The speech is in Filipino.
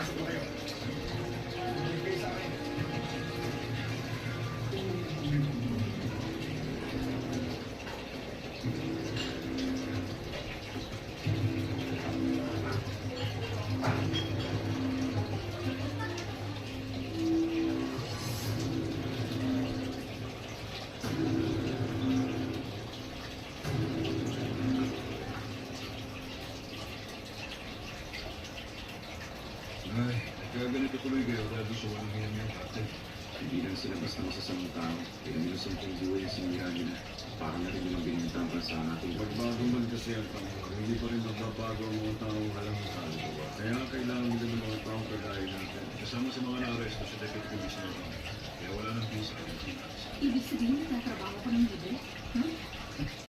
explain Ay, kaya ganito tuloy kayo, lagi siya walang hilang ng ate. Hindi lang sila basta masasamang tao. Kaya minsan kung buhay ang sinira nila, para na rin yung binintang sa natin. Pagbago man kasi ang Panginoon, hindi pa rin magbabago ang mga taong alam mo sa alawa. Kaya kailangan nila ng mga taong kagaya natin. Kasama sa mga naaresto sa Deputy Commissioner. Kaya wala nang peace at Ibig sabihin, nagtatrabaho ko ng libre?